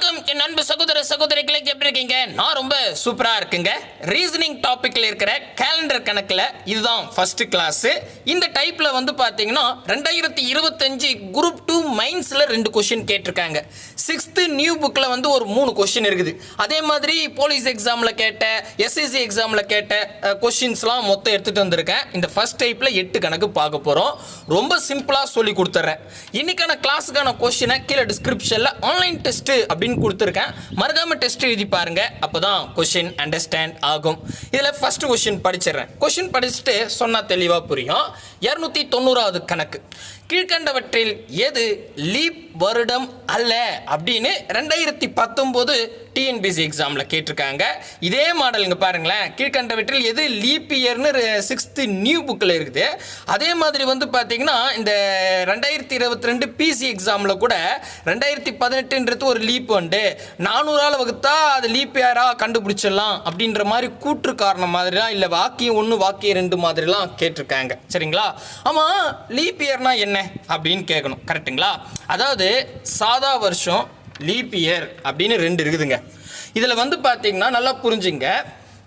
வணக்கம். என் அன்பு சகோதர சகோதரிகளை எப்படி இருக்கீங்க? நான் ரொம்ப சூப்பரா இருக்குங்க. ரீசனிங் டாபிக்ல இருக்கிற கேலண்டர் கணக்குல இதுதான் ஃபர்ஸ்ட் கிளாஸ் இந்த டைப்ல வந்து பாத்தீங்கன்னா ரெண்டாயிரத்தி இருபத்தஞ்சு குரூப் டூ மைன்ஸில் ரெண்டு கொஸ்டின் கேட்டிருக்காங்க. சிக்ஸ்த் நியூ புக்ல வந்து ஒரு மூணு கொஸ்டின் இருக்குது. அதே மாதிரி போலீஸ் எக்ஸாம்ல கேட்ட எஸ்எஸ்சி எக்ஸாம்ல கேட்ட கொஷின்ஸ்லாம் மொத்தம் எடுத்துட்டு வந்திருக்கேன். இந்த ஃபர்ஸ்ட் டைப்ல எட்டு கணக்கு பார்க்க போறோம். ரொம்ப சிம்பிளா சொல்லி கொடுத்துட்றேன் இன்னைக்கான கிளாஸுக்கான கொஸ்டினை கீழே டிஸ்கிரிப்ஷன்ல ஆன்லைன் டெஸ்ட் அப்படின்னு கொடுத்துருக்கேன். மறக்காமல் டெஸ்ட் எழுதி பாருங்க. அப்பதான் கொஷின் அண்டர்ஸ்டாண்ட் ஆகும். இதில் ஃபஸ்ட்டு கொஷின் படிச்சிடுறேன். கொஷின் படிச்சுட்டு சொன்னால் தெளிவாக புரியும். இரநூத்தி தொண்ணூறாவது கணக்கு. கீழ்கண்டவற்றில் எது லீப் வருடம் அல்ல அப்படின்னு ரெண்டாயிரத்தி பத்தொம்போது டிஎன்பிசி எக்ஸாமில் கேட்டிருக்காங்க. இதே மாடலுங்க பாருங்களேன். கீழ்கண்டவற்றில் எது லீப் இயர்னு சிக்ஸ்த்து நியூ புக்கில் இருக்குது. அதே மாதிரி வந்து பார்த்தீங்கன்னா இந்த ரெண்டாயிரத்தி இருபத்தி ரெண்டு பிசி எக்ஸாமில் கூட ரெண்டாயிரத்தி பதினெட்டுன்றது ஒரு லீப் உண்டு. நானூறால் வகுத்தா அது லீப் இயராக கண்டுபிடிச்சிடலாம் அப்படின்ற மாதிரி கூற்று காரணம் மாதிரிலாம் இல்லை வாக்கியம் ஒன்று வாக்கியம் ரெண்டு மாதிரிலாம் கேட்டிருக்காங்க. சரிங்களா? ஆமாம் லீப் இயர்னா என்ன? அப்படின்னு கேட்கணும். கரெக்ட்டுங்களா அதாவது சாதா வருஷம் லீப் இயர் அப்படின்னு ரெண்டு இருக்குதுங்க. இதில் வந்து பார்த்தீங்கன்னா நல்லா புரிஞ்சுங்க.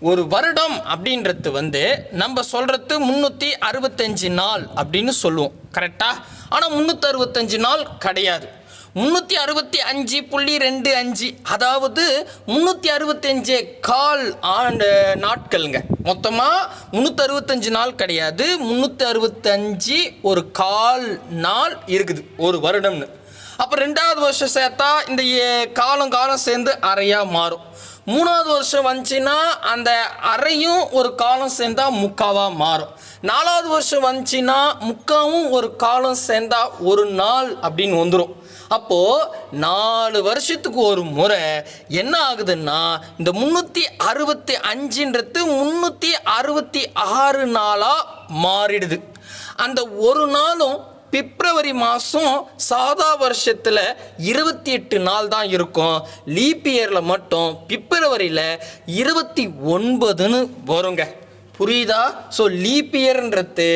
ஒரு வருடம் அப்படின்றது வந்து நம்ம சொல்கிறது முந்நூற்றி அறுபத்தஞ்சு நாள் அப்படின்னு சொல்லுவோம். கரெக்டாக ஆனால் முந்நூற்றி அறுபத்தஞ்சு நாள் கிடையாது. முந்நூற்றி அறுபத்தி அஞ்சு புள்ளி ரெண்டு அஞ்சு. அதாவது முந்நூற்றி அறுபத்தஞ்சு கால் ஆண்டு நாட்கள்ங்க. மொத்தமாக முந்நூற்றி அறுபத்தஞ்சு நாள் கிடையாது. முந்நூற்றி அறுபத்தஞ்சு ஒரு கால் நாள் இருக்குது. ஒரு வருடம்னு. அப்போ ரெண்டாவது வருஷம் சேர்த்தா இந்த ஏ- காலம் காலம் சேர்ந்து அறையாக மாறும். மூணாவது வருஷம் வந்துச்சுன்னா அந்த அறையும் ஒரு காலம் சேர்ந்தால் முக்காவாக மாறும். நாலாவது வருஷம் வந்துச்சுன்னா முக்காவும் ஒரு காலம் சேர்ந்தால் ஒரு நாள் அப்படின்னு வந்துடும் அப்போது நாலு வருஷத்துக்கு ஒரு முறை என்ன ஆகுதுன்னா இந்த முந்நூற்றி அறுபத்தி அஞ்சுன்றது முந்நூற்றி அறுபத்தி ஆறு நாளாக மாறிடுது. அந்த ஒரு நாளும் பிப்ரவரி மாதம் சாதா வருஷத்தில் இருபத்தி எட்டு நாள் தான் இருக்கும். லீப் இயரில் மட்டும் பிப்ரவரியில் இருபத்தி ஒன்பதுன்னு வருங்க. புரியுதா? ஸோ லீப் இயர்ன்றது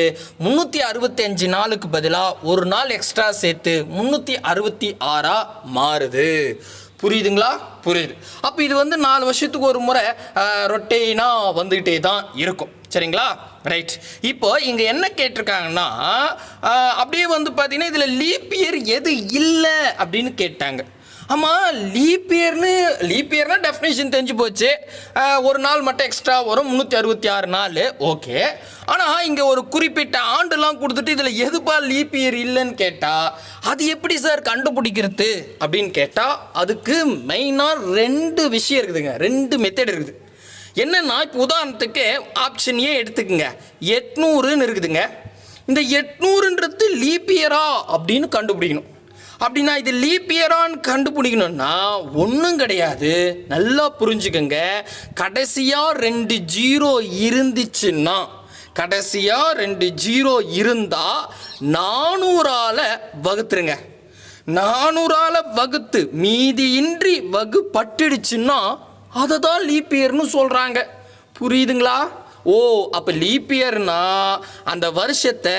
முந்நூற்றி அறுபத்தி அஞ்சு நாளுக்கு பதிலாக ஒரு நாள் எக்ஸ்ட்ரா சேர்த்து முந்நூற்றி அறுபத்தி ஆறாக மாறுது. புரியுதுங்களா? புரியுது. அப்போ இது வந்து நாலு வருஷத்துக்கு ஒரு முறை ரொட்டெயினாக வந்துக்கிட்டே தான் இருக்கும். சரிங்களா? ரைட் இப்போ இங்கே என்ன கேட்டிருக்காங்கன்னா அப்படியே வந்து பார்த்தீங்கன்னா இதில் லீப் இயர் எது இல்லை அப்படின்னு கேட்டாங்க. ஆமாம் லீப் இயர்னு லீப் இயர்னா டெஃபினேஷன் தெரிஞ்சு போச்சு. ஒரு நாள் மட்டும் எக்ஸ்ட்ரா வரும் முந்நூற்றி அறுபத்தி ஆறு நாள். ஓகே ஆனால் இங்கே ஒரு குறிப்பிட்ட ஆண்டுலாம் கொடுத்துட்டு இதில் எதுப்பா லீப் இயர் இல்லைன்னு கேட்டால் அது எப்படி சார் கண்டுபிடிக்கிறது அப்படின்னு கேட்டால் அதுக்கு மெயினாக ரெண்டு விஷயம் இருக்குதுங்க. ரெண்டு மெத்தட் இருக்குது. என்னென்னா இப்போ உதாரணத்துக்கு ஆப்ஷன் ஏ எட்நூறுன்னு இருக்குதுங்க. இந்த எட்நூறுன்றது லீப் இயரா அப்படின்னு கண்டுபிடிக்கணும். அப்படின்னா இது லீப் இயரான்னு கண்டுபிடிக்கணும்னா ஒன்றும் கிடையாது. நல்லா புரிஞ்சுக்கோங்க. கடைசியாக ரெண்டு ஜீரோ இருந்துச்சுன்னா கடைசியாக ரெண்டு ஜீரோ இருந்தால் நானூறால் வகுத்துருங்க. நானூறால் வகுத்து மீதியின்றி வகுப்பட்டுடுச்சுன்னா அதை தான் லீப் இயர்னு சொல்கிறாங்க புரியுதுங்களா? ஓ அப்போ லீப்பியர்னா அந்த வருஷத்தை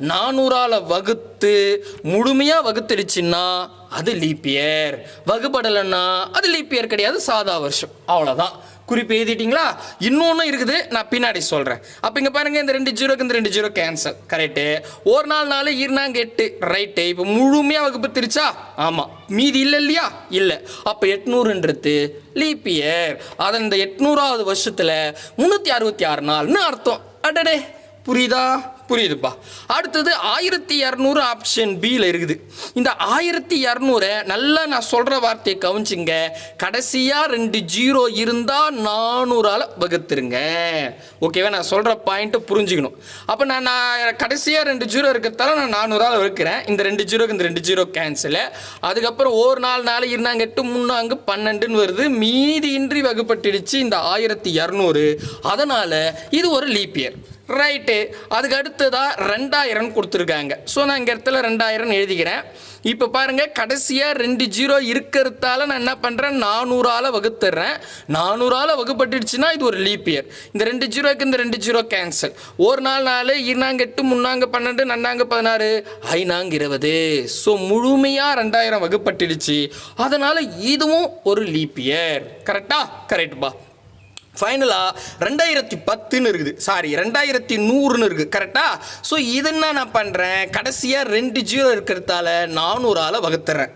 நானூறால் வகுத்து முழுமையாக வகுத்துடுச்சுன்னா அது லீப்பியர். வகுப்படலைன்னா அது லீப்பியர் கிடையாது சாதா வருஷம். அவ்வளோதான் குறிப்பு எழுதிட்டீங்களா? இன்னொன்று இருக்குது நான் பின்னாடி சொல்கிறேன் அப்போ இங்கே பாருங்கள் இந்த ரெண்டு ஜீரோக்கு இந்த ரெண்டு ஜீரோ கேன்சல் கரெக்டு ஒரு நாள் நாலு இருநாங்க எட்டு. ரைட்டு இப்போ முழுமையாக வகுப்பு திருச்சா? ஆமாம் மீதி இல்லை இல்லையா? இல்லை. அப்போ எட்நூறுன்றது லீப் இயர் அதன் இந்த எட்நூறாவது வருஷத்தில் முந்நூற்றி அறுபத்தி ஆறு நாள்னு அர்த்தம். அடடே. புரியுதா? புரியுதுப்பா. அடுத்தது ஆயிரத்தி இரநூறு ஆப்ஷன் பியில் இருக்குது. இந்த ஆயிரத்தி இரநூறை நல்லா நான் சொல்கிற வார்த்தையை கவனிச்சுங்க. கடைசியாக ரெண்டு ஜீரோ இருந்தால் நானூறால் வகுத்துருங்க. ஓகேவா நான் சொல்கிற பாயிண்ட்டை புரிஞ்சுக்கணும். அப்போ நான் நான் கடைசியாக ரெண்டு ஜீரோ இருக்கிறதால நான் நானூறால் வகுக்கிறேன். இந்த ரெண்டு ஜீரோக்கு இந்த ரெண்டு ஜீரோ கேன்சலு அதுக்கப்புறம் ஒரு நாள் நாலு இருந்தாங்க எட்டு மூணாங்கு பன்னெண்டுன்னு வருது. மீதி இன்றி வகுப்பட்டுடுச்சு இந்த ஆயிரத்தி இரநூறு. அதனால் இது ஒரு லீப் இயர் ரைட்டு அதுக்கு அடுத்ததாக ரெண்டாயிரம் கொடுத்துருக்காங்க. ஸோ நான் இங்கே இடத்துல ரெண்டாயிரம் எழுதிக்கிறேன். இப்போ பாருங்கள் கடைசியாக ரெண்டு ஜீரோ இருக்கிறதால நான் என்ன பண்ணுறேன் நானூறால் வகுத்துறேன். நானூறால் வகுப்பட்டுடுச்சுன்னா இது ஒரு லீப் இயர் இந்த ரெண்டு ஜீரோக்கு இந்த ரெண்டு ஜீரோ கேன்சல் ஒரு நாள் நாலு இருநாங்க எட்டு முன்னாங்க பன்னெண்டு நன்னாங்க பதினாறு ஐநாங்க இருபது. ஸோ முழுமையாக ரெண்டாயிரம் வகுப்பட்டுடுச்சு. அதனால் இதுவும் ஒரு லீப் இயர் கரெக்டாக கரெக்ட்பா ஃபைனலாக ரெண்டாயிரத்தி பத்துன்னு இருக்குது. சாரி ரெண்டாயிரத்தி நூறுன்னு இருக்குது. கரெக்டாக ஸோ இதென்ன நான் பண்ணுறேன் கடைசியாக ரெண்டு ஜீரோ இருக்கிறதால நானூறால் வகுத்துறேன்.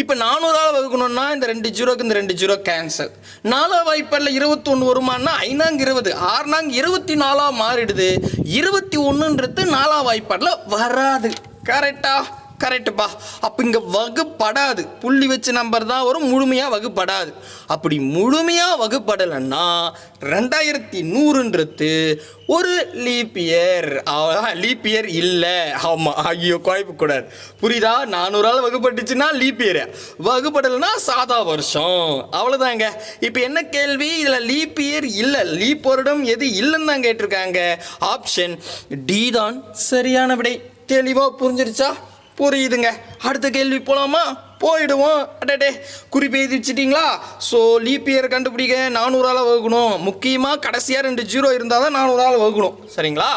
இப்போ நானூறால் வகுக்கணும்னா இந்த ரெண்டு ஜீரோக்கு இந்த ரெண்டு ஜீரோ கேன்சல் நாலா வாய்ப்பில் இருபத்தொன்று வருமானா ஐநாங்க இருபது. ஆறுநாங்க இருபத்தி நாலாக மாறிடுது. இருபத்தி ஒன்றுன்றது நாலா வாய்ப்பாடில் வராது. கரெக்டாக கரெக்டுப்பா அப்போ இங்கே வகுப்படாது. புள்ளி வச்ச நம்பர் தான் வரும் முழுமையாக வகுப்படாது. அப்படி முழுமையாக வகுப்படலைன்னா ரெண்டாயிரத்தி நூறுன்றது ஒரு லீப் இயர் லீப் இயர் இல்லை. ஆமாம் ஐயோ குழப்பக்கூடாது புரியுதா? நானூறால் வகுப்பட்டுச்சுன்னா லீப் இயர் வகுப்படலைன்னா சாதா வருஷம். அவ்வளோதாங்க இப்போ என்ன கேள்வி? இதில் லீப் இயர் இல்லை. லீப் வருடம் எது இல்லைன்னு தான் கேட்டிருக்காங்க. ஆப்ஷன் டி தான் சரியான விடை. தெளிவாக புரிஞ்சிருச்சா? புரியுதுங்க. அடுத்த கேள்வி போலாமா? போயிடுவோம். அடடே குறிப்பு எழுதி வச்சிட்டிங்களா ஸோ லீப் இயர் கண்டுபிடிக்க நானூறால் வகுக்கணும். முக்கியமாக கடைசியாக ரெண்டு ஜீரோ இருந்தால் தான் நானூறால் வகுக்கணும். சரிங்களா?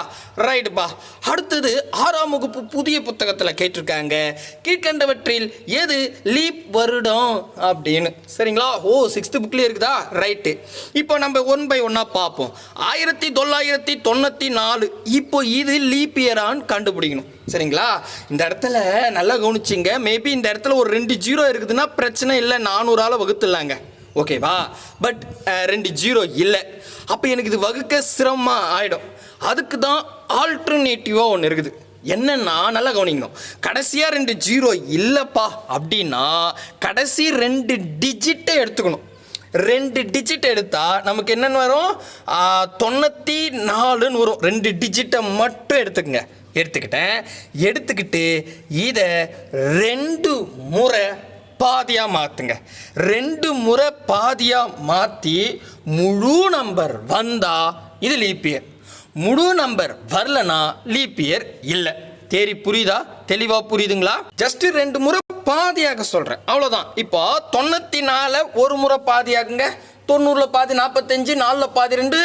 ரைட்டுப்பா அடுத்தது ஆறாம் வகுப்பு புதிய புத்தகத்தில் கேட்டிருக்காங்க. கீழ்கண்டவற்றில் எது லீப் வருடம் அப்படின்னு. சரிங்களா? ஓ சிக்ஸ்த்து புக்லேயே இருக்குதா? ரைட்டு இப்போ நம்ம ஒன் பை ஒன்னாக பார்ப்போம். ஆயிரத்தி தொள்ளாயிரத்தி தொண்ணூற்றி நாலு. இப்போ இது லீப் இயரான்னு கண்டுபிடிக்கணும். சரிங்களா? இந்த இடத்துல நல்லா கவனிச்சிங்க. மேபி இந்த இடத்துல ஒரு ரெண்டு ஜீரோ இருக்குதுன்னா பிரச்சனை இல்லை நானூறால் வகுத்துடலாங்க. ஓகேவா பட் ரெண்டு ஜீரோ இல்லை. அப்போ எனக்கு இது வகுக்க சிரமமாக ஆகிடும் அதுக்கு தான் ஆல்டர்னேட்டிவாக ஒன்று இருக்குது. என்னன்னா நல்லா கவனிக்கணும். கடைசியாக ரெண்டு ஜீரோ இல்லைப்பா அப்படின்னா கடைசி ரெண்டு டிஜிட்டை எடுத்துக்கணும். ரெண்டு டிஜிட் எடுத்தால் நமக்கு என்னென்னு வரும்? தொண்ணூற்றி நாலுன்னு வரும். ரெண்டு டிஜிட்டை மட்டும் எடுத்துக்கங்க. எடுத்துக்கிட்டேன். எடுத்துக்கிட்டு இதை ரெண்டு முறை பாதியாக மாற்றுங்க ரெண்டு முறை பாதியாக மாற்றி முழு நம்பர் வந்தால் இது லீப்பியர் முழு நம்பர் வரலனா லீப்பியர் இல்லை. தேரி புரியுதா? தெளிவாக புரியுதுங்களா? ஜஸ்ட் ரெண்டு முறை பாதியாக சொல்கிறேன் அவ்வளோதான் இப்போ தொண்ணூற்றி நாலு ஒரு முறை பாதியாகுங்க. தொண்ணூறில் பாதி நாற்பத்தஞ்சு நாலில் பாதி ரெண்டு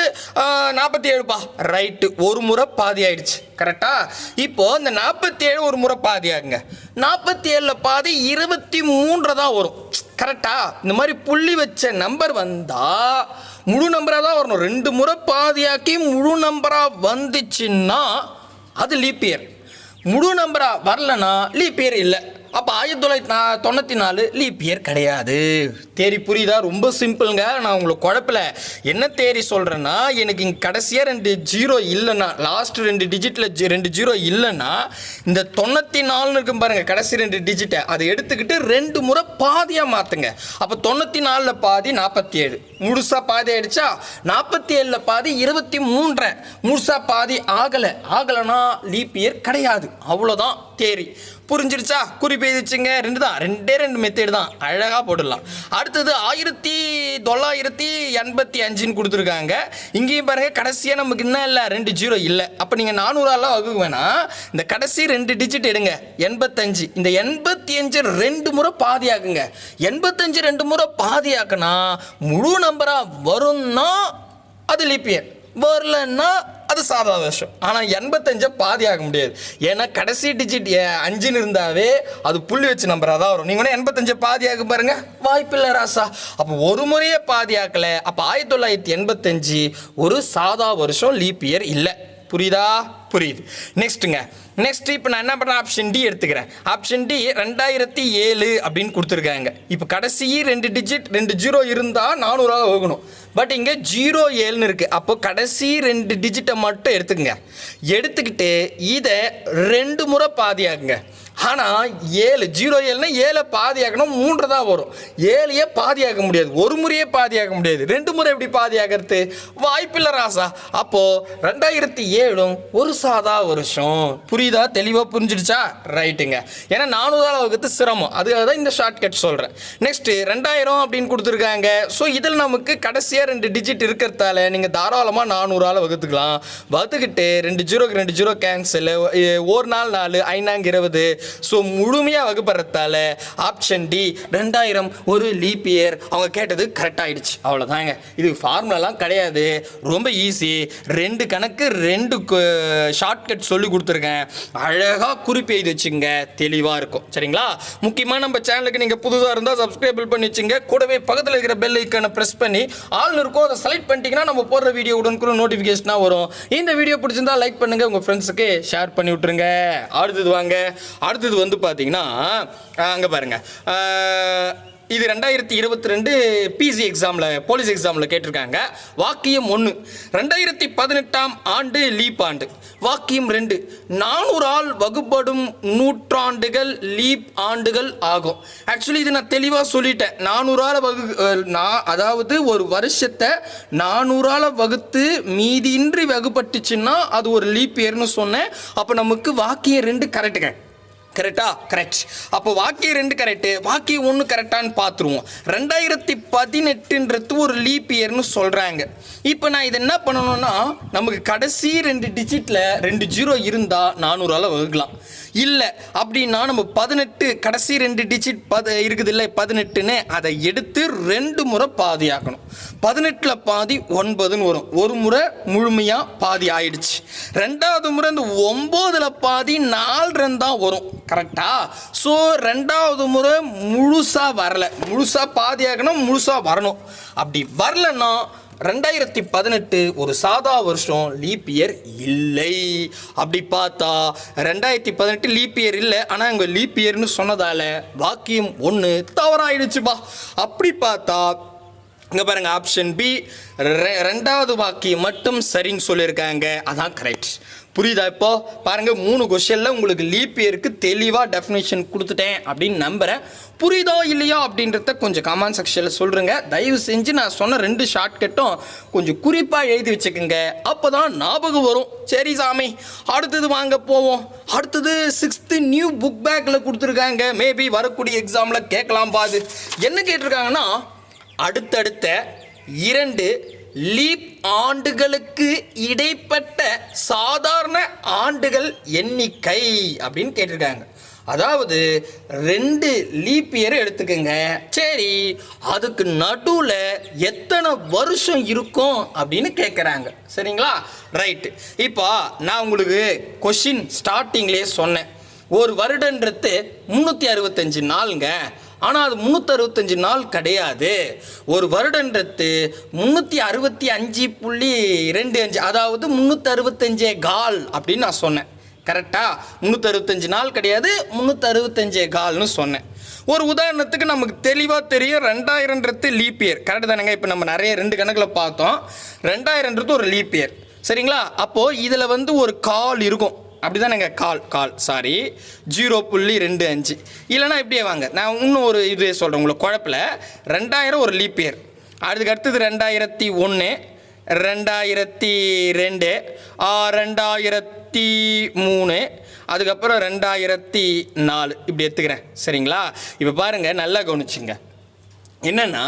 நாற்பத்தி ஏழுப்பா ரைட்டு ஒரு முறை பாதி ஆயிடுச்சு. கரெக்டா இப்போது இந்த நாற்பத்தி ஏழு ஒரு முறை பாதி ஆகுங்க. நாற்பத்தி ஏழில் பாதி இருபத்தி மூன்று தான் வரும். கரெக்டா இந்த மாதிரி புள்ளி வச்ச நம்பர் வந்தால் முழு நம்பராக தான் வரணும். ரெண்டு முறை பாதியாக்கி முழு நம்பராக வந்துச்சுன்னா அது லீப் இயர் முழு நம்பராக வரலனா லீப் இயர் இல்லை. அப்போ ஆயிரத்தி தொள்ளாயிரத்தி நா தொண்ணூற்றி நாலு லீப் இயர் கிடையாது. தேரி புரியுதா? ரொம்ப சிம்பிளுங்க நான் உங்களுக்கு குழப்பல. என்ன தேரி சொல்கிறேன்னா எனக்கு இங்கே கடைசியாக ரெண்டு ஜீரோ இல்லைன்னா லாஸ்ட் ரெண்டு டிஜிட்டில் ஜி ரெண்டு ஜீரோ இல்லைன்னா இந்த தொண்ணூற்றி நாலுன்னு இருக்கும் பாருங்கள் கடைசி ரெண்டு டிஜிட்டை அதை எடுத்துக்கிட்டு ரெண்டு முறை பாதியாக மாற்றுங்க அப்போ தொண்ணூற்றி நாலில் பாதி நாற்பத்தி ஏழு முழுசாக பாதி ஆயிடுச்சா? நாற்பத்தி ஏழில் பாதி இருபத்தி மூன்றரை. முழுசாக பாதி ஆகலை. ஆகலைன்னா லீப் இயர் கிடையாது. அவ்வளோதான் தேரி புரிஞ்சிருச்சா? குறிப்பு எழுதிச்சுங்க ரெண்டு தான். ரெண்டே ரெண்டு மெத்தேடு தான். அழகாக போட்டுடலாம். அடுத்தது ஆயிரத்தி தொள்ளாயிரத்தி எண்பத்தி அஞ்சுன்னு கொடுத்துருக்காங்க. இங்கேயும் பாருங்கள் கடைசியாக நமக்கு என்ன இல்லை. ரெண்டு ஜீரோ இல்லை. அப்போ நீங்கள் நானூறாலாம் வகுக்க வேணாம் இந்த கடைசி ரெண்டு டிஜிட் எடுங்க. எண்பத்தஞ்சு. இந்த எண்பத்தி அஞ்சு ரெண்டு முறை பாதியாக்குங்க. எண்பத்தஞ்சு ரெண்டு முறை பாதியாக்குனா முழு நம்பராக வரும்னா அது லிப்பியர் வரலன்னா அது சாதா வருஷம் ஆனால் எண்பத்தஞ்சை பாதி ஆக முடியாது. ஏன்னா கடைசி டிஜிட் அஞ்சுன்னு இருந்தாவே அது புள்ளி வச்சு நம்பராக தான் வரும். நீங்கள் வேணா எண்பத்தஞ்சை பாதி ஆக பாருங்க. வாய்ப்பில்லை ராசா. அப்போ ஒரு முறையே பாதி ஆக்கலை. அப்போ ஆயிரத்தி தொள்ளாயிரத்தி எண்பத்தஞ்சு ஒரு சாதா வருஷம் லீப் இயர் இல்லை. புரியுதா? புரியுது. நெக்ஸ்ட்டுங்க நெக்ஸ்ட் இப்போ நான் என்ன பண்ணுறேன் ஆப்ஷன் டி எடுத்துக்கிறேன். ஆப்ஷன் டி ரெண்டாயிரத்தி ஏழு அப்படின்னு கொடுத்துருக்காங்க. இப்போ கடைசி ரெண்டு டிஜிட் ரெண்டு ஜீரோ இருந்தால் நானூறுவா வகுக்கணும். பட் இங்கே ஜீரோ ஏழுன்னு இருக்குது அப்போ கடைசி ரெண்டு டிஜிட்டை மட்டும் எடுத்துக்கங்க. எடுத்துக்கிட்டு இதை ரெண்டு முறை பாதியாக்குங்க. ஆனால் ஏழு ஜீரோ ஏழுனா ஏழை பாதியாக்கணும் மூன்று தான் வரும். ஏழையே பாதியாக்க முடியாது. ஒரு முறையே பாதியாக்க முடியாது. ரெண்டு முறை எப்படி பாதியாகிறது வாய்ப்பில்லை ராசா. அப்போது ரெண்டாயிரத்தி ஏழும் ஒரு சாதா வருஷம். புரியுதா? தெளிவாக புரிஞ்சிடுச்சா? ரைட்டுங்க. ஏன்னா நானூறால் வகுத்து சிரமம். அதுக்காக தான் இந்த ஷார்ட்கட் சொல்கிறேன் நெக்ஸ்ட்டு ரெண்டாயிரம் அப்படின்னு கொடுத்துருக்காங்க. ஸோ இதில் நமக்கு கடைசியாக ரெண்டு டிஜிட் இருக்கிறதால நீங்கள் தாராளமாக நானூறால் வகுத்துக்கலாம். வகுத்துக்கிட்டு ரெண்டு ஜீரோக்கு ரெண்டு ஜீரோ கேன்சல் ஒரு நாள் நாலு ஐநாங்க இருபது ஸோ முழுமையாக வகுப்படுறதால ஆப்ஷன் டி ரெண்டாயிரம் ஒரு லீப் இயர் அவங்க கேட்டது கரெக்ட் ஆயிடுச்சு. அவ்வளோதாங்க இது ஃபார்முலாலாம் கிடையாது. ரொம்ப ஈஸி ரெண்டு கணக்கு ரெண்டு ஷார்ட்கட் சொல்லி கொடுத்துருக்கேன். அழகாக குறிப்பு எழுதி வச்சுங்க தெளிவாக இருக்கும். சரிங்களா? முக்கியமாக நம்ம சேனலுக்கு நீங்கள் புதுசாக இருந்தால் சப்ஸ்கிரைபிள் பண்ணி வச்சுங்க கூடவே பக்கத்தில் இருக்கிற பெல் ஐக்கனை ப்ரெஸ் பண்ணி ஆல் இருக்கும் அதை செலக்ட் பண்ணிட்டீங்கன்னா நம்ம போடுற வீடியோ உடனுக்குள்ள நோட்டிஃபிகேஷனாக வரும். இந்த வீடியோ பிடிச்சிருந்தா லைக் பண்ணுங்கள் உங்கள் ஃப்ரெண்ட்ஸுக்கு ஷேர் பண்ணி விட்ருங்க அடுத்தது வாங்க. அடுத்தது வந்து பார்த்தீங்கன்னா அங்கே பாருங்கள் இது ரெண்டாயிரத்தி இருபத்தி ரெண்டு பிசி எக்ஸாமில் போலீஸ் எக்ஸாமில் கேட்டிருக்காங்க. வாக்கியம் ஒன்று ரெண்டாயிரத்தி பதினெட்டாம் ஆண்டு லீப் ஆண்டு. வாக்கியம் ரெண்டு. நானூறால் வகுப்படும் நூற்றாண்டுகள் லீப் ஆண்டுகள் ஆகும். ஆக்சுவலி இது நான் தெளிவாக சொல்லிட்டேன். நானூறால் வகு நான் அதாவது ஒரு வருஷத்தை நானூறால் வகுத்து மீதியின்றி வகுப்பட்டுச்சுன்னா அது ஒரு லீப் இயர்னு சொன்னேன். அப்போ நமக்கு வாக்கியம் ரெண்டு கரெக்டுங்க கரெக்டா கரெக்ட் அப்போ வாக்கி ரெண்டு கரெக்டு வாக்கி ஒன்று கரெக்டான்னு பார்த்துருவோம் ரெண்டாயிரத்தி பதினெட்டுன்றது ஒரு லீப் இயர்னு சொல்கிறாங்க இப்போ நான் இது என்ன பண்ணணும்னா நமக்கு கடைசி ரெண்டு டிஜிட்டில் ரெண்டு ஜீரோ இருந்தால் நானூறால் வகுக்கலாம். இல்லை அப்படின்னா நம்ம பதினெட்டு கடைசி ரெண்டு டிஜிட் பத இருக்குது இல்லை பதினெட்டுன்னு அதை எடுத்து ரெண்டு முறை பாதி ஆக்கணும். பதினெட்டில் பாதி ஒன்பதுன்னு வரும். ஒரு முறை முழுமையாக பாதி ஆயிடுச்சு. ரெண்டாவது முறை இந்த ஒம்போதில் பாதி நாலு ரெண்டு தான் வரும். கரெக்டாக ஸோ ரெண்டாவது முறை முழுசாக வரல. முழுசாக பாதி ஆகணும் முழுசாக வரணும். அப்படி வரலன்னா ரெண்டாயிரத்தி பதினெட்டு ஒரு சாதா வருஷம் லீப் இயர் இல்லை. அப்படி பார்த்தா ரெண்டாயிரத்தி பதினெட்டு லீப் இயர் இல்லை. ஆனால் இங்கே லீப் இயர்னு சொன்னதால் வாக்கியம் ஒன்று தவறாயிடுச்சுப்பா. அப்படி பார்த்தா இங்கே பாருங்க ஆப்ஷன் பி ரெண்டாவது வாக்கியம் மட்டும் சரின்னு சொல்லியிருக்காங்க. அதான் கரெக்ட் புரியுதா இப்போ? பாருங்கள் மூணு கொஷனில் உங்களுக்கு லீப் இயருக்கு தெளிவாக டெஃபினேஷன் கொடுத்துட்டேன் அப்படின்னு நம்புகிறேன் புரியுதோ இல்லையோ அப்படின்றத கொஞ்சம் கமெண்ட் செக்ஷனில் சொல்கிறேங்க தயவு செஞ்சு நான் சொன்ன ரெண்டு ஷார்ட்கட்டும் கொஞ்சம் குறிப்பாக எழுதி வச்சுக்கோங்க. அப்போ தான் ஞாபகம் வரும். சரி சாமி அடுத்தது வாங்க போவோம். அடுத்தது சிக்ஸ்த்து நியூ புக் பேக்கில் கொடுத்துருக்காங்க. மேபி வரக்கூடிய எக்ஸாமில் கேட்கலாம் பாது. என்ன கேட்டிருக்காங்கன்னா அடுத்தடுத்த இரண்டு லீப் ஆண்டுகளுக்கு இடைப்பட்ட சாதாரண ஆண்டுகள் எண்ணிக்கை அப்படின்னு கேட்டிருக்காங்க. அதாவது ரெண்டு லீப் இயர் எடுத்துக்கோங்க. சரி அதுக்கு நடுவில் எத்தனை வருஷம் இருக்கும் அப்படின்னு கேட்குறாங்க சரிங்களா? ரைட்டு இப்போ நான் உங்களுக்கு கொஷின் ஸ்டார்டிங்லேயே சொன்னேன். ஒரு வருடன்றது முந்நூற்றி அறுபத்தஞ்சு நாளுங்க. ஆனால் அது முந்நூற்றறுபத்தஞ்சு நாள் கிடையாது. ஒரு வருடன்றது முந்நூற்றி அறுபத்தி அஞ்சு புள்ளி ரெண்டு அஞ்சு அதாவது முந்நூற்றறுபத்தஞ்சே கால் அப்படின்னு நான் சொன்னேன். கரெக்டாக முந்நூற்றறுபத்தஞ்சு நாள் கிடையாது முந்நூற்றறுபத்தஞ்சே கால்னு சொன்னேன். ஒரு உதாரணத்துக்கு நமக்கு தெளிவாக தெரியும் ரெண்டாயிரன்றது லீப் இயர் கரெக்டு தானேங்க? இப்போ நம்ம நிறைய ரெண்டு கணக்கில் பார்த்தோம். ரெண்டாயிரன்றது ஒரு லீப் இயர் சரிங்களா? அப்போது இதில் வந்து ஒரு கால் இருக்கும். அப்படிதானேங்க கால் கால் சாரி ஜீரோ புள்ளி ரெண்டு அஞ்சு. இல்லைனா இப்படியே வாங்க. நான் இன்னும் ஒரு இது சொல்கிறேன் உங்களுக்கு குழப்பில். ரெண்டாயிரம் ஒரு லீப் இயர் அதுக்கு அடுத்தது ரெண்டாயிரத்தி ஒன்று ரெண்டாயிரத்தி ரெண்டு ரெண்டாயிரத்தி மூணு அதுக்கப்புறம் ரெண்டாயிரத்தி நாலு. இப்படி எடுத்துக்கிறேன். சரிங்களா? இப்போ பாருங்கள் நல்லா கவனிச்சுங்க. என்னென்னா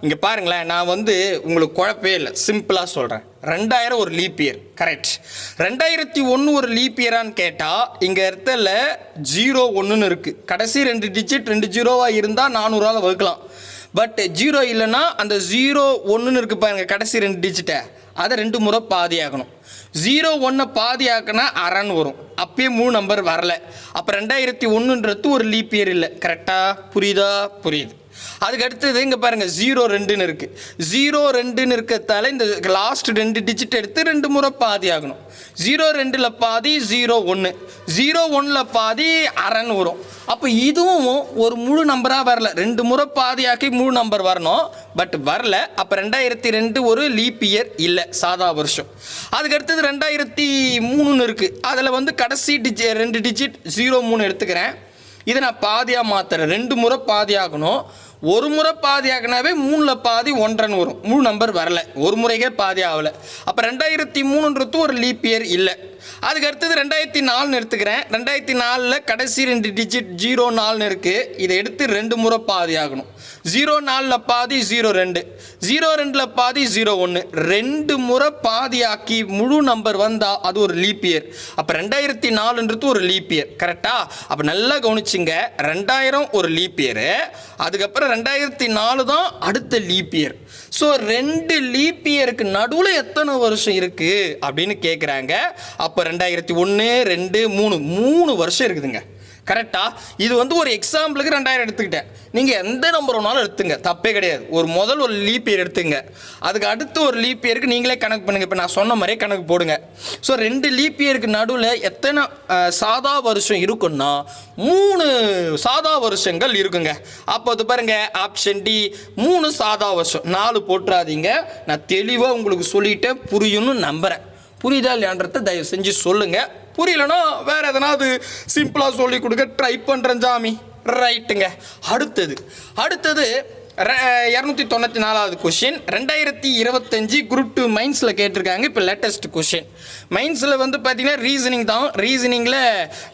இங்கே பாருங்களேன் நான் வந்து உங்களுக்கு குழப்பவே இல்லை. சிம்பிளாக சொல்கிறேன் ரெண்டாயிரம் ஒரு லீப் இயர் கரெக்ட் ரெண்டாயிரத்தி ஒன்று ஒரு லீப் இயரான்னு கேட்டால் இங்கே இடத்துல ஜீரோ ஒன்றுன்னு இருக்குது கடைசி ரெண்டு டிஜிட் ரெண்டு ஜீரோவாக இருந்தால் நானூறால் வகுக்கலாம். பட் ஜீரோ இல்லைன்னா அந்த ஜீரோ ஒன்றுன்னு இருக்குது பாருங்க கடைசி ரெண்டு டிஜிட்டை அதை ரெண்டு முறை பாதி ஆகணும். ஜீரோ ஒன்றை பாதி ஆக்கினா அறன்னு வரும். அப்பயே மூணு நம்பர் வரல. அப்போ ரெண்டாயிரத்தி ஒன்றுன்றது ஒரு லீப் இயர் இல்லை. கரெக்டாக புரியுதா? புரியுது. அதுக்கு அடுத்தது இங்கே பாருங்கள் ஜீரோ ரெண்டுன்னு இருக்குது ஜீரோ ரெண்டுன்னு இருக்கிறதால இந்த லாஸ்ட் ரெண்டு டிஜிட் எடுத்து ரெண்டு முறை பாதி ஆகணும். ஜீரோ ரெண்டில் பாதி ஜீரோ ஒன்று ஜீரோ ஒன்றில் பாதி அரைன்னு வரும். அப்போ இதுவும் ஒரு முழு நம்பராக வரல. ரெண்டு முறை பாதியாக்கி முழு நம்பர் வரணும். பட் வரல. அப்போ ரெண்டாயிரத்தி ரெண்டு ஒரு லீப் இயர் இல்லை. சாதா வருஷம். அதுக்கு அடுத்தது ரெண்டாயிரத்தி மூணுன்னு இருக்குது அதில் வந்து கடைசி டிஜி ரெண்டு டிஜிட் ஜீரோ மூணு எடுத்துக்கிறேன். இதை நான் பாதியாக மாற்றுறேன் ரெண்டு முறை பாதியாகணும் ஒரு முறை பாதி ஆகினாவே மூணில் பாதி ஒன்றன்னு வரும். மூணு நம்பர் வரலை. ஒரு முறைக்கே பாதி ஆகலை அப்போ ரெண்டாயிரத்தி மூணுன்றது ஒரு லீப் இயர் இல்லை. அதுக்கு அடுத்தது ரெண்டாயிரத்தி நாலுன்னு எடுத்துக்கிறேன். ரெண்டாயிரத்தி நாலில் கடைசி ரெண்டு டிஜிட் ஜீரோ நாலுன்னு இருக்குது இதை எடுத்து ரெண்டு முறை பாதி ஆகணும். ஜீரோ நாலில் பாதி ஜீரோ ரெண்டு. ஜீரோ ரெண்டில் பாதி ஜீரோ ஒன்று ரெண்டு முறை பாதி ஆக்கி முழு நம்பர் வந்தால் அது ஒரு லீப் இயர் அப்போ ரெண்டாயிரத்தி நாலுன்றது ஒரு லீப் இயர் கரெக்டாக அப்போ நல்லா கவனிச்சிங்க. ரெண்டாயிரம் ஒரு லீப் இயரு அதுக்கப்புறம் ரெண்டாயிரத்தி நாலு தான் அடுத்த லீப் இயர் ஸோ ரெண்டு லீப் இயருக்கு நடுவில் எத்தனை வருஷம் இருக்குது அப்படின்னு கேட்குறாங்க அப்போ ரெண்டாயிரத்தி ஒன்று ரெண்டு மூணு மூணு வருஷம் இருக்குதுங்க. கரெக்டாக இது வந்து ஒரு எக்ஸாம்பிளுக்கு ரெண்டாயிரம் எடுத்துக்கிட்டேன். நீங்கள் எந்த நம்பர் வேணாலும் எடுத்துங்க. தப்பே கிடையாது. ஒரு முதல் ஒரு லீப் இயர் எடுத்துங்க. அதுக்கு அடுத்து ஒரு லீப் இயருக்கு நீங்களே கணக்கு பண்ணுங்கள் இப்போ நான் சொன்ன மாதிரியே கணக்கு போடுங்க. ஸோ ரெண்டு லீப் இயருக்கு நடுவில் எத்தனை சாதா வருஷம் இருக்குன்னா மூணு சாதா வருஷங்கள் இருக்குங்க. அப்போ அது பாருங்க ஆப்ஷன் டி மூணு சாதா வருஷம். நாலு போட்டுறாதீங்க. நான் தெளிவாக உங்களுக்கு சொல்லிட்டேன். புரியும்னு நம்புகிறேன் புரியுதா இல்லையான்றதை தயவு செஞ்சு சொல்லுங்கள் புரியலனா வேற எதனாவது சிம்பிளாக சொல்லி கொடுக்க ட்ரை பண்ணுறேன் ஜாமி ரைட்டுங்க அடுத்தது. அடுத்தது இரநூத்தி தொண்ணூற்றி நாலாவது கொஷின் ரெண்டாயிரத்தி இருபத்தஞ்சி குரூப் டூ மைன்ஸில் கேட்டிருக்காங்க. இப்போ லேட்டஸ்ட் கொஷின் மைன்ஸில் வந்து பார்த்தீங்கன்னா ரீசனிங் தான். ரீசனிங்கில்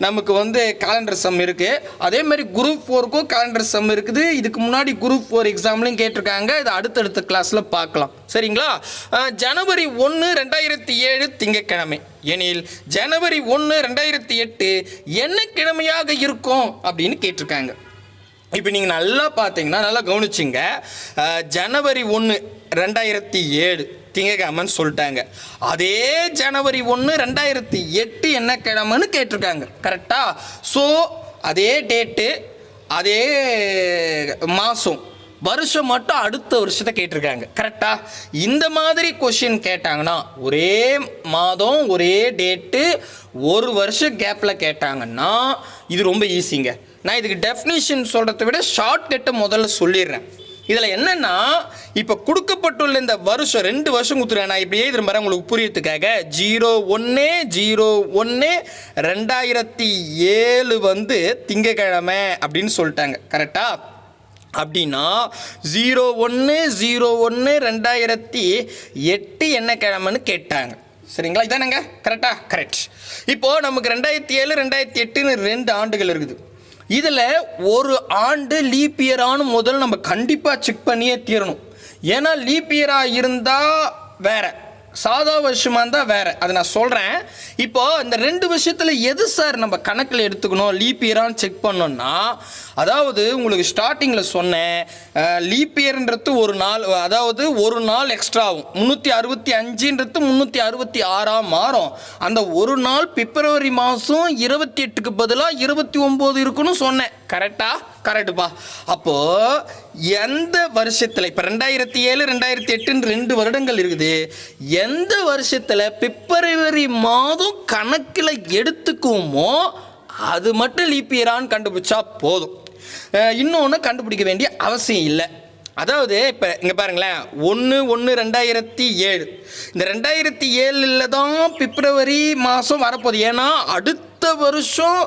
நமக்கு வந்து கேலண்டர் சம் இருக்குது அதே மாதிரி குரூப் ஃபோருக்கும் கேலண்டர் சம் இருக்குது. இதுக்கு முன்னாடி குரூப் ஃபோர் எக்ஸாம்லையும் கேட்டிருக்காங்க. இது அடுத்தடுத்த கிளாஸில் பார்க்கலாம். சரிங்களா? ஜனவரி ஒன்று ரெண்டாயிரத்தி ஏழு திங்கட்கிழமை. எனில் ஜனவரி ஒன்று ரெண்டாயிரத்தி எட்டு என்ன கிழமையாக இருக்கும்? அப்படின்னு கேட்டிருக்காங்க. இப்போ நீங்கள் நல்லா பார்த்தீங்கன்னா நல்லா கவனிச்சிங்க. ஜனவரி ஒன்று ரெண்டாயிரத்தி ஏழு திங்கக்கிழமைன்னு சொல்லிட்டாங்க. அதே ஜனவரி ஒன்று ரெண்டாயிரத்தி எட்டு என்ன கிழமைன்னு கேட்டிருக்காங்க. கரெக்டாக ஸோ அதே டேட்டு அதே மாதம் வருஷம் மட்டும் அடுத்த வருஷத்தை கேட்டிருக்காங்க. கரெக்டாக இந்த மாதிரி கொஷின் கேட்டாங்கன்னா ஒரே மாதம் ஒரே டேட்டு ஒரு வருஷம் கேப்பில் கேட்டாங்கன்னா இது ரொம்ப ஈஸிங்க நான் இதுக்கு டெஃபினிஷன் சொல்கிறத விட ஷார்ட்கட்டை முதல்ல சொல்லிடுறேன். இதில் என்னென்னா இப்போ கொடுக்கப்பட்டுள்ள இந்த வருஷம் ரெண்டு வருஷம் கொடுத்துருவேன். நான் இப்படியே திரும்ப உங்களுக்கு புரியறதுக்காக. ஜீரோ ஒன்று ஜீரோ ஒன்று ரெண்டாயிரத்தி ஏழு வந்து திங்கக்கிழமை அப்படின்னு சொல்லிட்டாங்க. கரெக்டாக அப்படின்னா ஜீரோ ஒன்று ஜீரோ ஒன்று ரெண்டாயிரத்தி எட்டு என்ன கிழமைன்னு கேட்டாங்க. சரிங்களா? இதானங்க? கரெக்டாக கரெக்ட் இப்போது நமக்கு ரெண்டாயிரத்தி ஏழு ரெண்டாயிரத்தி எட்டுன்னு ரெண்டு ஆண்டுகள் இருக்குது. இதில் ஒரு ஆண்டு லீப் இயரானு முதல்ல நம்ம கண்டிப்பாக செக் பண்ணியே தீரணும். ஏன்னா லீப் இயராக இருந்தால் வேறு. சாதா வருஷமாக இருந்தால் வேறு. அதை நான் சொல்கிறேன் இப்போ இந்த ரெண்டு விஷயத்தில் எது சார் நம்ம கணக்கில் எடுத்துக்கணும்? லீப் இயரான்னு செக் பண்ணோம்னா அதாவது உங்களுக்கு ஸ்டார்டிங்கில் சொன்னேன் லீப் இயர்ன்றது ஒரு நாள் அதாவது ஒரு நாள் எக்ஸ்ட்ரா ஆகும். முந்நூற்றி அறுபத்தி அஞ்சுன்றது முந்நூற்றி அறுபத்தி ஆறாக மாறும். அந்த ஒரு நாள் பிப்ரவரி மாதம் இருபத்தி எட்டுக்கு பதிலாக இருபத்தி ஒம்பது இருக்குன்னு சொன்னேன். கரெக்டாக கரெக்டுப்பா அப்போது எந்த வருஷத்தில் இப்போ ரெண்டாயிரத்தி ஏழு ரெண்டாயிரத்தி எட்டுன்னு ரெண்டு வருடங்கள் இருக்குது. எந்த வருஷத்தில் பிப்ரவரி மாதம் கணக்கில் எடுத்துக்குவோமோ அது மட்டும் லீப்பியரான்னு கண்டுபிடிச்சா போதும். இன்னொன்று கண்டுபிடிக்க வேண்டிய அவசியம் இல்லை. அதாவது இப்போ இங்கே பாருங்களேன். ஒன்று ஒன்று ரெண்டாயிரத்தி ஏழு. இந்த ரெண்டாயிரத்தி ஏழில் தான் பிப்ரவரி மாதம் வரப்போகுது. ஏன்னா அடுத்த வருஷம்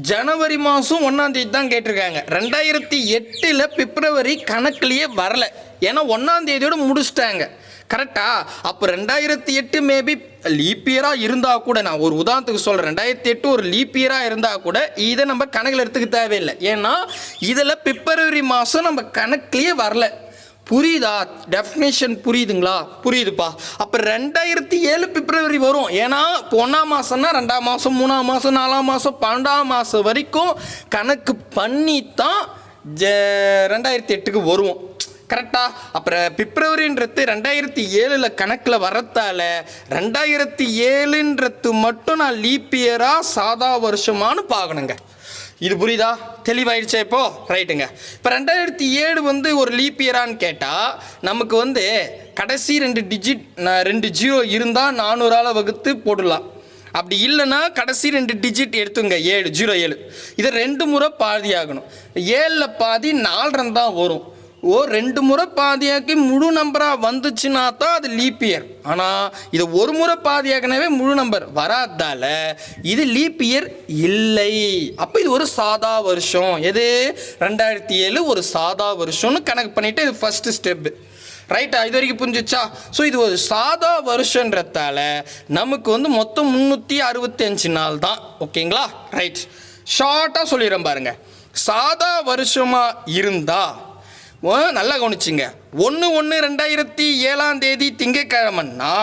ஜனவரி மாதம் ஒன்றாம் தேதி தான் கேட்டிருக்காங்க. ரெண்டாயிரத்தி எட்டில் பிப்ரவரி கணக்குலேயே வரல. ஏன்னா ஒன்றாம் தேதியோட முடிச்சிட்டாங்க. கரெக்டா அப்போ ரெண்டாயிரத்தி எட்டு மேபி லீப் இயராக இருந்தால் கூட நான் ஒரு உதாரணத்துக்கு சொல்கிறேன் ரெண்டாயிரத்தி எட்டு ஒரு லீப் இயராக இருந்தால் கூட இதை நம்ம கணக்கில் எடுத்துக்க தேவையில்லை. ஏன்னா இதில் பிப்ரவரி மாதம் நம்ம கணக்குலேயே வரல. புரியுதா? டெஃபினேஷன் புரியுதுங்களா? புரியுதுப்பா. அப்போ ரெண்டாயிரத்தி ஏழு பிப்ரவரி வரும். ஏன்னா ஒன்றாம் மாதம்னா ரெண்டாம் மாதம் மூணாம் மாதம் நாலாம் மாதம் பன்னெண்டாம் மாதம் வரைக்கும் கணக்கு பண்ணி தான் ஜ ரெண்டாயிரத்தி எட்டுக்கு வருவோம். கரெக்டா அப்புறம் பிப்ரவரின்றது ரெண்டாயிரத்தி ஏழில் கணக்கில் வரத்தால ரெண்டாயிரத்தி ஏழுன்றது மட்டும் நான் லீப் இயராக சாதா வருஷமானு பார்க்கணுங்க. இது புரியுதா? தெளிவாயிடுச்சா இப்போ? ரைட்டுங்க. இப்போ ரெண்டாயிரத்தி ஏழு வந்து ஒரு லீப் இயரான்னு கேட்டால் நமக்கு வந்து கடைசி ரெண்டு டிஜிட் ரெண்டு ஜீரோ இருந்தால் நானூறால் வகுத்து போடலாம். அப்படி இல்லைன்னா கடைசி ரெண்டு டிஜிட் எடுத்துங்க ஏழு ஜீரோ ஏழு. இதை ரெண்டு முறை பாதி ஆகணும் ஏழில் பாதி நாலரை தான் வரும். ஓ ரெண்டு முறை பாதியாக்கி முழு நம்பராக வந்துச்சுன்னா தான் அது லீப் இயர் ஆனால் இது ஒரு முறை பாதியாக்கினாவே முழு நம்பர் வராதால இது லீப் இயர் இல்லை. அப்போ இது ஒரு சாதா வருஷம். எது? ரெண்டாயிரத்தி ஏழு ஒரு சாதா வருஷம்னு கணக்கு பண்ணிவிட்டு இது ஃபஸ்ட்டு ஸ்டெப்பு ரைட்டா இது வரைக்கும் புரிஞ்சுச்சா? ஸோ இது ஒரு சாதா வருஷன்றதால நமக்கு வந்து மொத்தம் முந்நூற்றி அறுபத்தஞ்சு நாள் தான். ஓகேங்களா? ரைட் ஷார்ட்டாக சொல்லிடுறேன் பாருங்கள் சாதா வருஷமாக இருந்தால் நல்லா கவனிச்சிங்க. ஒன்று ஒன்று ரெண்டாயிரத்தி ஏழாம் தேதி திங்கக்கிழமைன்னா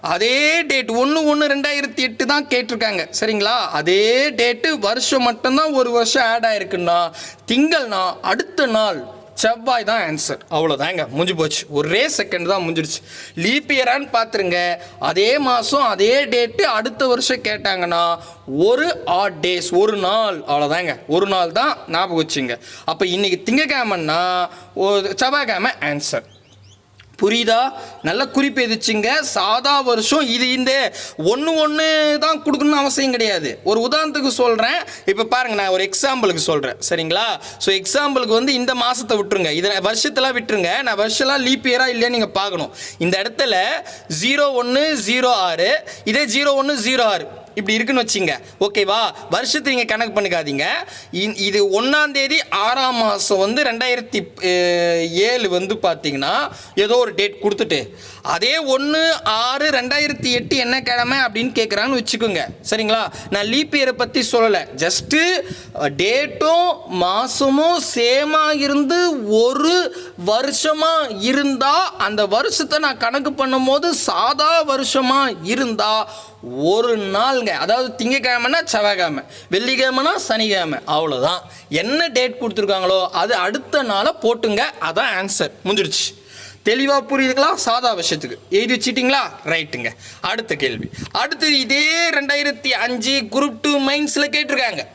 அதே டேட் ஒன்று ஒன்று ரெண்டாயிரத்தி எட்டு தான் கேட்டிருக்காங்க. சரிங்களா? அதே டேட்டு வருஷம் மட்டும்தான் ஒரு வருஷம் ஆட் ஆயிருக்குன்னா திங்கள்னா அடுத்த நாள் செவ்வாய் தான் ஆன்சர் அவ்வளோதாங்க முடிஞ்சு போச்சு. ஒரே செகண்ட் தான் முடிஞ்சிடுச்சு. லீப் இயரான்னு பார்த்துருங்க அதே மாதம் அதே டேட்டு அடுத்த வருஷம் கேட்டாங்கன்னா ஒரு ஆட் டேஸ் ஒரு நாள் அவ்வளோதாங்க ஒரு நாள் தான் ஞாபகம் வச்சுங்க. அப்போ இன்னைக்கு திங்கக்கிழமைன்னா ஒரு செவ்வாய்க்கிழமை ஆன்சர் புரியுதா? நல்ல குறிப்பு எதிச்சுங்க? சாதா வருஷம் இது இந்த ஒன்று ஒன்று தான் கொடுக்கணும்னு அவசியம் கிடையாது. ஒரு உதாரணத்துக்கு சொல்கிறேன் இப்போ பாருங்க நான் ஒரு எக்ஸாம்பிளுக்கு சொல்கிறேன் சரிங்களா? ஸோ எக்ஸாம்பிளுக்கு வந்து இந்த மாதத்தை விட்டுருங்க. இதை வருஷத்தெல்லாம் விட்டுருங்க. நான் வருஷம்லாம் லீப் இயரா இல்லையா நீங்கள் பார்க்கணும். இந்த இடத்துல ஜீரோ ஒன்று ஜீரோ ஆறு. இதே ஜீரோ ஒன்று ஜீரோ ஆறு. இப்படி இருக்குன்னு வச்சுங்க. ஓகேவா வருஷத்தை நீங்கள் கணக்கு பண்ணிக்காதீங்க. இது ஒன்றாம் தேதி ஆறாம் மாதம் வந்து ரெண்டாயிரத்தி ஏழு வந்து பார்த்தீங்கன்னா ஏதோ ஒரு டேட் கொடுத்துட்டு. அதே ஒன்று ஆறு ரெண்டாயிரத்தி எட்டு என்ன கிழமை அப்படின்னு கேட்குறான்னு வச்சுக்கோங்க. சரிங்களா? நான் லீப் இயரை பற்றி சொல்லலை. ஜஸ்ட்டு டேட்டும் மாதமும் சேமாக இருந்து ஒரு வருஷமாக இருந்தால் அந்த வருஷத்தை நான் கணக்கு பண்ணும்போது சாதா வருஷமாக இருந்தால் ஒரு நாளுங்க. அதாவது திங்கக்கிழமைனா செவ்வாய்க்கிழமை வெள்ளிக்கிழமைனா சனிக்கிழமை அவ்வளோதான் என்ன டேட் கொடுத்துருக்காங்களோ அது அடுத்த நாளை போட்டுங்க. அதான் ஆன்சர் முடிஞ்சிடுச்சு தெளிவாக புரியுதுங்களா? சாதா விஷயத்துக்கு. எழுதி வச்சிட்டிங்களா ரைட்டுங்க. அடுத்த கேள்வி. அடுத்தது இதே ரெண்டாயிரத்தி அஞ்சு குரூப் டூ மைன்ஸில் கேட்டிருக்காங்க.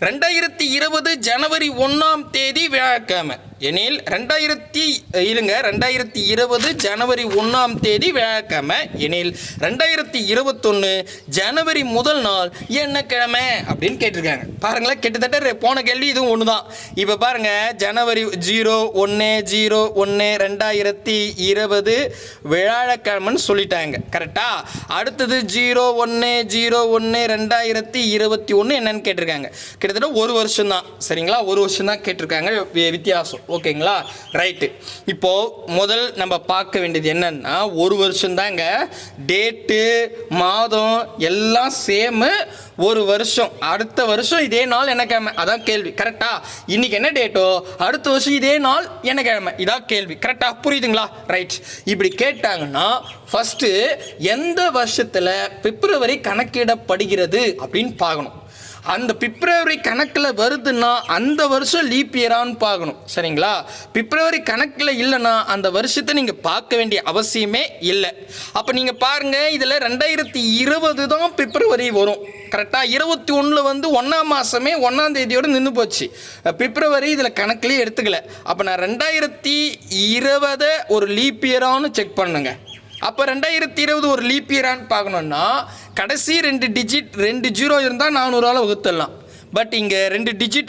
ரெண்டாயிரத்தி இருபது ஜனவரி ஒன்றாம் தேதி வியாழக்கிழமை. எனில் ரெண்டாயிரத்தி இருங்க ரெண்டாயிரத்தி இருபது ஜனவரி ஒன்றாம் தேதி வியாழக்கிழமை. எனில் ரெண்டாயிரத்தி இருபத்தொன்று ஜனவரி முதல் நாள் என்ன கிழமை அப்படின்னு கேட்டிருக்காங்க. பாருங்களேன் கிட்டத்தட்ட போன கேள்வி இதுவும் ஒன்று தான் இப்போ பாருங்கள் ஜனவரி ஜீரோ ஒன்று ஜீரோ ஒன்று ரெண்டாயிரத்தி இருபது வியாழக்கிழமைன்னு சொல்லிட்டாங்க. கரெக்டாக அடுத்தது ஜீரோ ஒன்று ஜீரோ ஒன்று ரெண்டாயிரத்தி இருபத்தி ஒன்று என்னன்னு கேட்டிருக்காங்க. கிட்டத்தட்ட ஒரு வருஷம்தான். சரிங்களா? ஒரு வருஷம் தான் கேட்டிருக்காங்க வி- வித்தியாசம். ஓகேங்களா? ரைட்டு இப்போது முதல் நம்ம பார்க்க வேண்டியது என்னன்னா ஒரு வருஷம் தாங்க டேட்டு மாதம் எல்லாம் சேமு ஒரு வருஷம். அடுத்த வருஷம் இதே நாள் என்ன கிழமை? அதான் கேள்வி. கரெக்டா இன்னைக்கு என்ன டேட்டோ அடுத்த வருஷம் இதே நாள் என்ன கிழமை? இதான் கேள்வி. கரெக்டா புரியுதுங்களா? ரைட் இப்படி கேட்டாங்கன்னா ஃபஸ்ட்டு எந்த வருஷத்தில் பிப்ரவரி கணக்கிடப்படுகிறது அப்படின்னு பார்க்கணும். அந்த பிப்ரவரி கணக்கில் வருதுன்னா அந்த வருஷம் லீப் இயரான்னு பார்க்கணும். சரிங்களா? பிப்ரவரி கணக்கில் இல்லைன்னா அந்த வருஷத்தை நீங்கள் பார்க்க வேண்டிய அவசியமே இல்லை. அப்போ நீங்கள் பாருங்கள் இதில் ரெண்டாயிரத்தி இருபது தான் பிப்ரவரி வரும். கரெக்டாக இருபத்தி ஒன்றில் வந்து ஒன்றாம் மாதமே ஒன்றாம் தேதியோடு நின்று போச்சு. பிப்ரவரி இதில் கணக்குலேயே எடுத்துக்கல. அப்போ நான் ரெண்டாயிரத்தி இருபதை ஒரு லீப் இயரான்னு செக் பண்ணுங்கள் அப்போ ரெண்டாயிரத்தி இருபது ஒரு லீப் இயரான்னு பார்க்கணுன்னா கடைசி ரெண்டு டிஜிட் ரெண்டு ஜீரோ இருந்தால் நானூறால் வகுத்துடலாம். பட் இங்கே ரெண்டு டிஜிட்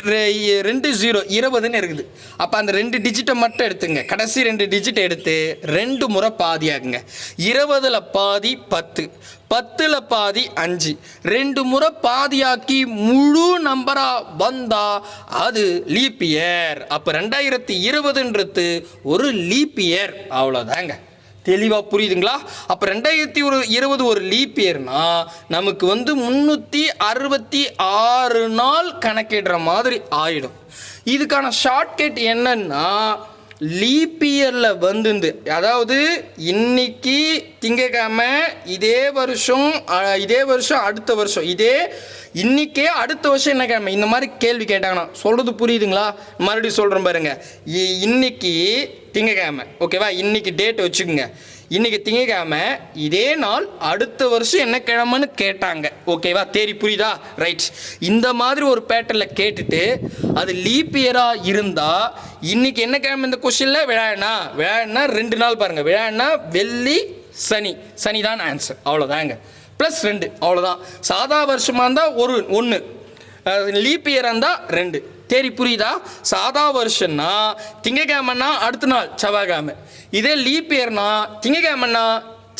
ரெண்டு ஜீரோ இருபதுன்னு இருக்குது. அப்போ அந்த ரெண்டு டிஜிட்டை மட்டும் எடுத்துங்க. கடைசி ரெண்டு டிஜிட் எடுத்து ரெண்டு முறை பாதியாகுங்க இருபதில் பாதி பத்து. பத்தில் பாதி அஞ்சு. ரெண்டு முறை பாதியாக்கி முழு நம்பராக வந்தால் அது லீப் இயர் அப்போ ரெண்டாயிரத்தி இருபதுன்றது ஒரு லீப் இயர் அவ்வளோதாங்க தெளிவாக புரியுதுங்களா? அப்போ ரெண்டாயிரத்தி ஒரு இருபது ஒரு லீப் இயர்னா நமக்கு வந்து முந்நூற்றி அறுபத்தி ஆறு நாள் கணக்கிடுற மாதிரி ஆயிடும். இதுக்கான ஷார்ட்கட் என்னன்னா லீப் இயரில் வந்து அதாவது இன்னைக்கு திங்கக்கிழமை இதே வருஷம் இதே வருஷம் அடுத்த வருஷம் இதே இன்றைக்கே அடுத்த வருஷம் என்ன கிழமை? இந்த மாதிரி கேள்வி கேட்டாங்கன்னா சொல்கிறது புரியுதுங்களா? மறுபடியும் சொல்கிறேன் பாருங்கள் இ- இன்னைக்கு திங்கக்கிழமை. ஓகேவா இன்றைக்கி டேட் வச்சுக்கோங்க. இன்னைக்கு திங்கக்கிழமை இதே நாள் அடுத்த வருஷம் என்ன கிழமைன்னு கேட்டாங்க. ஓகேவா தேரி புரியுதா? ரைட் இந்த மாதிரி ஒரு பேட்டர்னில் கேட்டுட்டு அது லீப் இயராக இருந்தால் இன்றைக்கி என்ன கிழமை இந்த கொஸ்டினில் விழாண்ணா விழானா ரெண்டு நாள் பாருங்கள் விழானா வெள்ளி சனி. சனி தான் ஆன்சர் அவ்வளோதாங்க ப்ளஸ் ரெண்டு. அவ்வளோதான் சாதா வருஷமாக இருந்தால் ஒரு ஒன்று லீப் இயராக இருந்தால் ரெண்டு. தேரி புரியுதா? சாதா வருஷம்னா திங்கக்கிழமன்னா அடுத்த நாள் செவ்வாய்க்கிழமை. இதே லீப் இயர்னா திங்கக்கிழமன்னா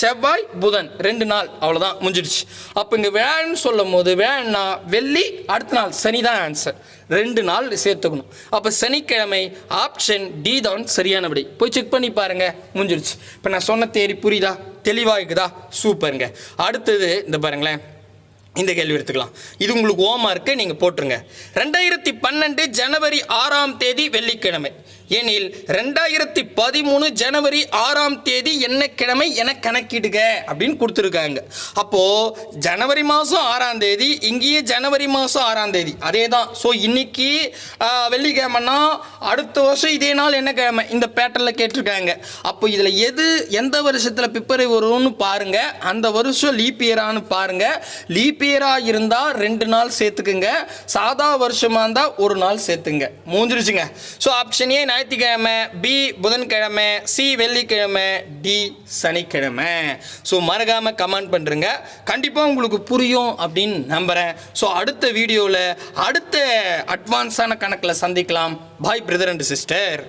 செவ்வாய் புதன் ரெண்டு நாள். அவ்வளோதான் முடிஞ்சிடுச்சு. அப்போ இங்கே வேன்னு சொல்லும் போது வேன்னா வெள்ளி அடுத்த நாள் சனி தான் ஆன்சர் ரெண்டு நாள் சேர்த்துக்கணும். அப்போ சனிக்கிழமை ஆப்ஷன் டி தான் சரியானபடி. போய் செக் பண்ணி பாருங்க முடிஞ்சிடுச்சு. இப்போ நான் சொன்ன தேரி புரியுதா? தெளிவாக இருக்குதா? சூப்பருங்க. அடுத்தது இந்த பாருங்களேன். இந்த கேள்வி எடுத்துக்கலாம். இது உங்களுக்கு ஓமா இருக்கு நீங்க போட்டுருங்க. ரெண்டாயிரத்தி பன்னெண்டு ஜனவரி ஆறாம் தேதி வெள்ளிக்கிழமை. எனில் ரெண்டாயிரத்தி பதிமூணு ஜனவரி ஆறாம் தேதி என்ன கிழமை என கணக்கிடுக அப்படின்னு கொடுத்துருக்காங்க. அப்போ ஜனவரி மாதம் ஆறாம் தேதி இங்கேயே ஜனவரி மாதம் ஆறாம் தேதி. அதே தான் ஸோ இன்னைக்கு வெள்ளிக்கிழமைனா அடுத்த வருஷம் இதே நாள் என்ன கிழமை இந்த பேட்டர்ல கேட்டிருக்காங்க. அப்போ இதில் எது எந்த வருஷத்தில் பிப்பரை வரும்னு பாருங்க. அந்த வருஷம் லீப் இயரான்னு பாருங்க. லீப் இயராக இருந்தால் ரெண்டு நாள் சேர்த்துக்குங்க. சாதா வருஷமாக இருந்தால் ஒரு நாள் சேர்த்துங்க. மூஞ்சிருச்சுங்க. ஸோ ஆப்ஷன் ஏ ஞாயிற்றுக்கிழமை பி புதன்கிழமை சி வெள்ளிக்கிழமை டி சனிக்கிழமை. ஸோ மறக்காமல் கமெண்ட் பண்ணுறங்க கண்டிப்பாக உங்களுக்கு புரியும் அப்படின்னு நம்புகிறேன் ஸோ அடுத்த வீடியோவில் அடுத்த அட்வான்ஸான கணக்கில் சந்திக்கலாம். பாய் பிரதர் அண்ட் சிஸ்டர்